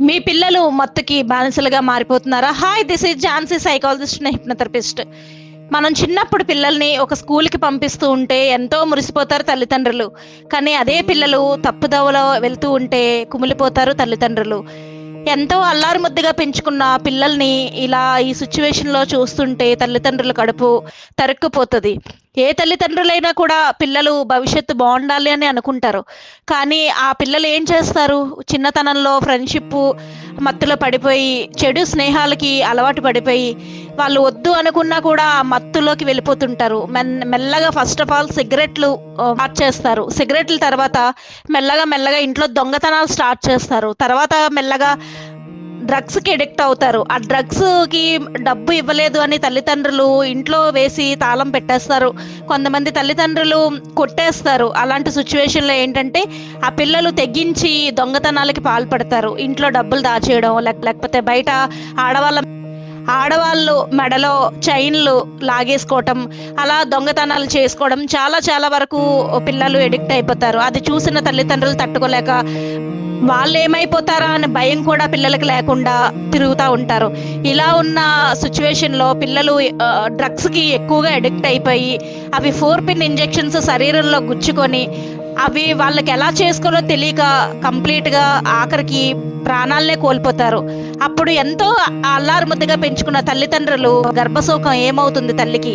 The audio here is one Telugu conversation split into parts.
మీ పిల్లలు మత్తుకి బానిసలుగా మారిపోతున్నారా? Hi this is Jhansi psychologist hypnotherapist మనం చిన్నప్పుడు పిల్లల్ని ఒక స్కూల్కి పంపిస్తూ ఉంటే ఎంతో మురిసిపోతారు తల్లిదండ్రులు. కానీ అదే పిల్లలు తప్పుదవలో వెళ్తూ ఉంటే కుమిలిపోతారు తల్లిదండ్రులు. ఎంతో అల్లారు ముద్దుగా పెంచుకున్న పిల్లల్ని ఇలా ఈ సిచ్యువేషన్లో చూస్తుంటే తల్లిదండ్రుల కడుపు తరుక్కుపోతుంది. ఏ తల్లిదండ్రులైనా కూడా పిల్లలు భవిష్యత్తు బాగుండాలి అని అనుకుంటారు. కానీ ఆ పిల్లలు ఏం చేస్తారు? చిన్నతనంలో ఫ్రెండ్షిప్ మత్తులో పడిపోయి చెడు స్నేహాలకి అలవాటు పడిపోయి వాళ్ళు వద్దు అనుకున్నా కూడా ఆ మత్తులోకి వెళ్ళిపోతుంటారు. మెల్లగా ఫస్ట్ ఆఫ్ ఆల్ సిగరెట్లు స్టార్ట్ చేస్తారు. సిగరెట్ల తర్వాత మెల్లగా మెల్లగా ఇంట్లో దొంగతనాలు స్టార్ట్ చేస్తారు. తర్వాత మెల్లగా డ్రగ్స్కి ఎడిక్ట్ అవుతారు. ఆ డ్రగ్స్కి డబ్బు ఇవ్వలేదు అని తల్లిదండ్రులు ఇంట్లో వేసి తాళం పెట్టేస్తారు. కొంతమంది తల్లిదండ్రులు కొట్టేస్తారు. అలాంటి సిచ్యువేషన్లో ఏంటంటే ఆ పిల్లలు తెగించి దొంగతనాలకి పాల్పడతారు. ఇంట్లో డబ్బులు దాచేయడం లేక- లేకపోతే బయట ఆడవాళ్ళ ఆడవాళ్ళు మెడలో చైన్లు లాగేసుకోవటం అలా దొంగతనాలు చేసుకోవడం చాలా చాలా వరకు పిల్లలు ఎడిక్ట్ అయిపోతారు. అది చూసిన తల్లిదండ్రులు తట్టుకోలేక వాళ్ళు ఏమైపోతారా అనే భయం కూడా పిల్లలకి లేకుండా తిరుగుతూ ఉంటారు. ఇలా ఉన్న సిచ్యువేషన్లో పిల్లలు డ్రగ్స్కి ఎక్కువగా అడిక్ట్ అయిపోయి అవి ఫోర్ పిన్ ఇంజెక్షన్స్ శరీరంలో గుచ్చుకొని అవి వాళ్ళకి ఎలా చేసుకోవాలో తెలియక కంప్లీట్గా ఆఖరికి ప్రాణాలనే కోల్పోతారు. అప్పుడు ఎంతో అల్లారు ముద్దగా పెంచుకున్న తల్లిదండ్రులు గర్భశోకం ఏమవుతుంది తల్లికి?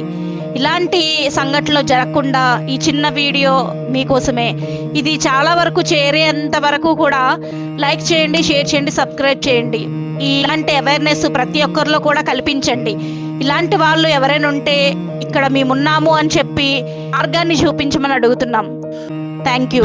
ఇలాంటి సంఘటనలు జరగకుండా ఈ చిన్న వీడియో మీకోసమే. ఇది చాలా వరకు చేరేంత వరకు కూడా లైక్ చేయండి షేర్ చేయండి సబ్స్క్రైబ్ చేయండి. ఇలాంటి అవేర్నెస్ ప్రతి ఒక్కరిలో కూడా కల్పించండి. ఇలాంటి వాళ్ళు ఎవరైనా ఉంటే ఇక్కడ మేమున్నాము అని చెప్పి మార్గాన్ని చూపించమని అడుగుతున్నాం. Thank you.